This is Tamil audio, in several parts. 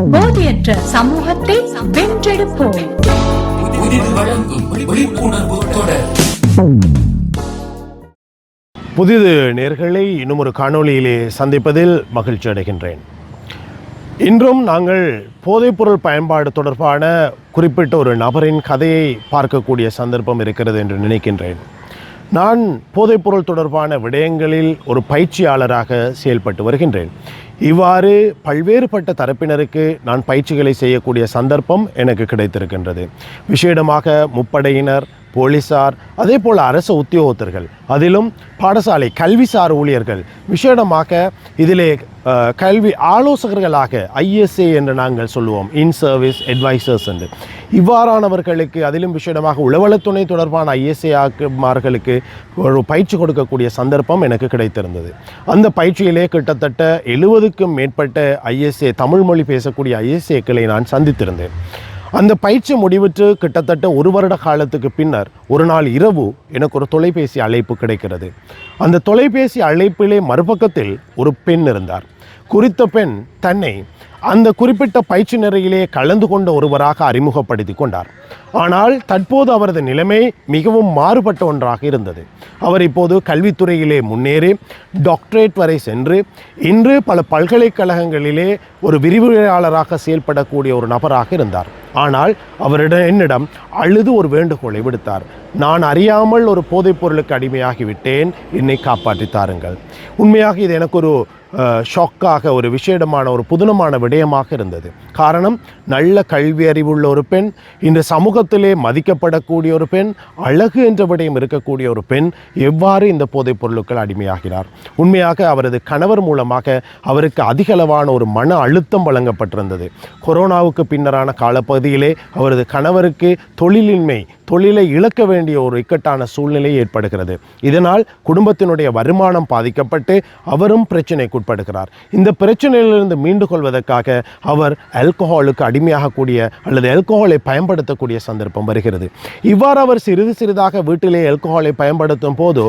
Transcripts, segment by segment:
போதையற்ற சமூகத்தை வென்றெடுப்போம். புதிது நேர்களை இன்னும் ஒரு காணொளியிலே சந்திப்பதில் மகிழ்ச்சி அடைகின்றேன். இன்றும் நாங்கள் போதைப்பொருள் பயன்பாடு தொடர்பான குறிப்பிட்ட ஒரு நபரின் கதையை பார்க்கக்கூடிய சந்தர்ப்பம் இருக்கிறது என்று நினைக்கின்றேன். நான் போதைப்பொருள் தொடர்பான விடயங்களில் ஒரு பயிற்சியாளராக செயல்பட்டு வருகின்றேன். இவ்வாறு பல்வேறுபட்ட தரப்பினருக்கு நான் பயிற்சிகளை செய்யக்கூடிய சந்தர்ப்பம் எனக்கு கிடைத்திருக்கின்றது. விசேடமாக முப்படையினர் போலீசார் அதே போல் அரசு உத்தியோகத்தர்கள் அதிலும் பாடசாலை கல்விசார் ஊழியர்கள் விசேடமாக இதிலே கல்வி ஆலோசகர்களாக ஐஎஸ்ஏ என்று நாங்கள் சொல்லுவோம். இன் சர்வீஸ் அட்வைசர்ஸ் என்று. இவ்வாறானவர்களுக்கு அதிலும் விஷயமாக உளவலத்துணை தொடர்பான ஐஎஸ்ஏ ஆக்குமார்களுக்கு ஒரு பயிற்சி கொடுக்கக்கூடிய சந்தர்ப்பம் எனக்கு கிடைத்திருந்தது. அந்த பயிற்சியிலே கிட்டத்தட்ட எழுபதுக்கும் மேற்பட்ட ஐஎஸ்ஏ தமிழ் மொழி பேசக்கூடிய ஐஎஸ்ஏக்களை நான் சந்தித்திருந்தேன். அந்த பயிற்சி முடிவுற்று கிட்டத்தட்ட ஒரு வருட காலத்துக்கு பின்னர் ஒரு நாள் இரவு எனக்கு ஒரு தொலைபேசி அழைப்பு கிடைக்கிறது. அந்த தொலைபேசி அழைப்பிலே மறுபக்கத்தில் ஒரு பெண் இருந்தார். குறித்த பெண் தன்னை அந்த குறிப்பிட்ட பயிற்சி நிறையிலே கலந்து கொண்ட ஒருவராக அறிமுகப்படுத்தி கொண்டார். ஆனால் தற்போது அவரது நிலைமை மிகவும் மாறுபட்ட ஒன்றாக இருந்தது. அவர் இப்போது கல்வித்துறையிலே முன்னேறி டாக்டரேட் வரை சென்று இன்று பல பல்கலைக்கழகங்களிலே ஒரு விரிவுரையாளராக செயல்படக்கூடிய ஒரு நபராக இருந்தார். ஆனால் அவரிடம் என்னிடம் அழுது ஒரு வேண்டுகோளை விடுத்தார். நான் அறியாமல் ஒரு போதைப் பொருளுக்கு அடிமையாகிவிட்டேன். என்னை காப்பாற்றி தாருங்கள். உண்மையாக இது எனக்கு ஒரு ஷாக்காக ஒரு விசேடமான ஒரு புதுனமான விடயமாக இருந்தது. காரணம் நல்ல கல்வி அறிவுள்ள ஒரு பெண் இந்த சமூகத்திலே மதிக்கப்படக்கூடிய ஒரு பெண் அழகு என்ற விடயம் இருக்கக்கூடிய ஒரு பெண் எவ்வாறு இந்த போதைப் பொருளுக்கள் அடிமையாகிறார்? உண்மையாக அவரது கணவர் மூலமாக அவருக்கு அதிகளவான ஒரு மன அழுத்தம் வழங்கப்பட்டிருந்தது. கொரோனாவுக்கு பின்னரான காலப்பகுதியிலே அவரது கணவருக்கு தொழிலின்மை தொழிலை இழக்க வேண்டிய ஒரு இக்கட்டான சூழ்நிலை ஏற்படுகிறது. இதனால் குடும்பத்தினுடைய வருமானம் பாதிக்கப்பட்டு அவரும் பிரச்சனைக்குட்படுகிறார் இந்த பிரச்சனையிலிருந்து மீண்டு கொள்வதற்காக அவர் ஆல்கஹாலுக்கு அடிமையாகக்கூடிய அல்லது ஆல்கஹாலை பயன்படுத்தக்கூடிய சந்தர்ப்பம் வருகிறது. இவ்வாறு அவர் சிறிது சிறிதாக வீட்டிலே ஆல்கஹாலை பயன்படுத்தும் போது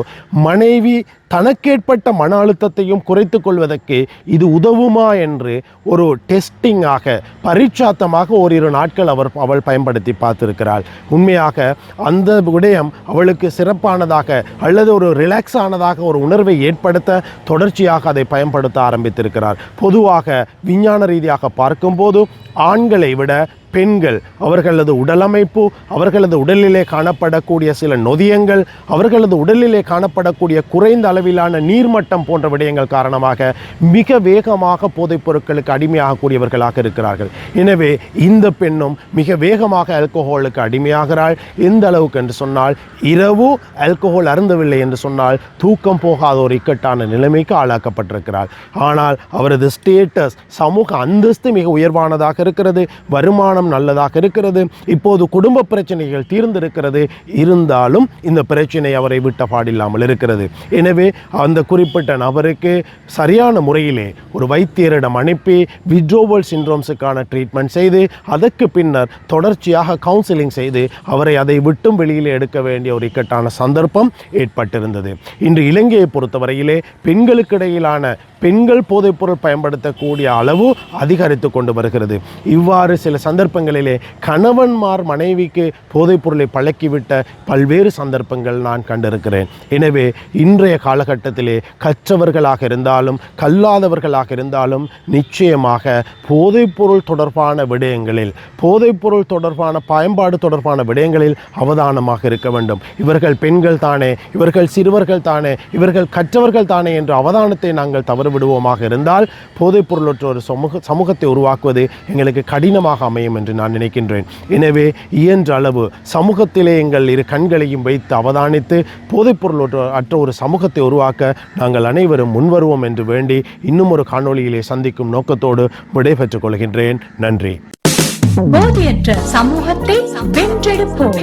மனைவி தனக்கேற்பட்ட மன அழுத்தத்தையும் குறைத்து கொள்வதற்கு இது உதவுமா என்று ஒரு டெஸ்டிங்காக பரீட்சாத்தமாக ஓரிரு நாட்கள் அவர் அவள் பயன்படுத்தி பார்த்திருக்கிறாள். உண்மையாக அந்த விடயம் அவளுக்கு சிறப்பானதாக அல்லது ஒரு ரிலாக்ஸ் ஆனதாக ஒரு உணர்வை ஏற்படுத்த தொடர்ச்சியாக அதை பயன்படுத்த ஆரம்பித்திருக்கிறார். பொதுவாக விஞ்ஞான ரீதியாக பார்க்கும்போது ஆண்களை விட பெண்கள் அவர்களது உடலமைப்பு அவர்களது உடலிலே காணப்படக்கூடிய சில நொதியங்கள் அவர்களது உடலிலே காணப்படக்கூடிய குறைந்த அளவிலான நீர்மட்டம் போன்ற விடயங்கள் காரணமாக மிக வேகமாக போதைப் பொருட்களுக்கு அடிமையாகக்கூடியவர்களாக இருக்கிறார்கள். எனவே இந்த பெண்ணும் மிக வேகமாக ஆல்கஹாலுக்கு அடிமையாகிறாள். எந்த அளவுக்கு என்று சொன்னால் இரவு ஆல்கோஹால் அருந்தவில்லை என்று சொன்னால் தூக்கம் போகாத ஒரு இக்கட்டான நிலைமைக்கு ஆளாக்கப்பட்டிருக்கிறாள். ஆனால் அவரது ஸ்டேட்டஸ் சமூக அந்தஸ்து மிக உயர்வானதாக இருக்கிறது. வருமானம் நல்லதாக இருக்கிறது. இப்போது குடும்ப பிரச்சனைகள் தீர்ந்திருக்கிறது. இருந்தாலும் இந்த பிரச்சனை அவரை விட்ட பாடில்லாமல் இருக்கிறது. எனவே அந்த குறிப்பிட்ட நபருக்கு சரியான முறையிலே ஒரு வைத்தியரிடம் அனுப்பி விட்ரோவல் சின்ரோம்ஸுக்கான ட்ரீட்மெண்ட் செய்து அதற்கு பின்னர் தொடர்ச்சியாக கவுன்சிலிங் செய்து அவரை அதை விட்டும் வெளியில் எடுக்க வேண்டிய ஒரு இக்கட்டான சந்தர்ப்பம் ஏற்பட்டிருந்தது. இன்று இலங்கையை பொறுத்தவரையிலே பெண்களுக்கு இடையிலான பெண்கள் போதைப்பொருள் பயன்படுத்தக்கூடிய அளவு அதிகரித்து கொண்டு வருகிறது. இவ்வாறு சில சந்தர்ப்பங்களிலே கணவன்மார் மனைவிக்கு போதைப்பொருளை பழக்கிவிட்ட பல்வேறு சந்தர்ப்பங்கள் நான் கண்டிருக்கிறேன். எனவே இன்றைய காலகட்டத்திலே கற்றவர்களாக இருந்தாலும் கல்லாதவர்களாக இருந்தாலும் நிச்சயமாக போதைப்பொருள் தொடர்பான விடயங்களில் போதைப்பொருள் தொடர்பான பயன்பாடு தொடர்பான விடயங்களில் அவதானமாக இருக்க வேண்டும். இவர்கள் பெண்கள் தானே இவர்கள் சிறுவர்கள் தானே இவர்கள் கற்றவர்கள் தானே என்ற அவதானத்தை நாங்கள் தவறுவிடுவோமாக இருந்தால் போதைப்பொருளற்ற ஒரு சமூக சமூகத்தை உருவாக்குவது எங்களுக்கு கடினமாக அமையும் என்று நான் நினைக்கின்றேன். எனவே இயன்ற அளவு சமூகத்திலே எங்கள் இரு கண்களையும் வைத்து அவதானித்து போதைப் பொருளற்ற அற்ற ஒரு சமூகத்தை உருவாக்க நாங்கள் அனைவரும் முன்வருவோம் என்று வேண்டி இன்னும் ஒரு காணொளியிலே சந்திக்கும் நோக்கத்தோடு விடைபெற்றுக் கொள்கின்றேன். நன்றி. போதையற்ற சமூகத்தை வென்றெடுப்போம்.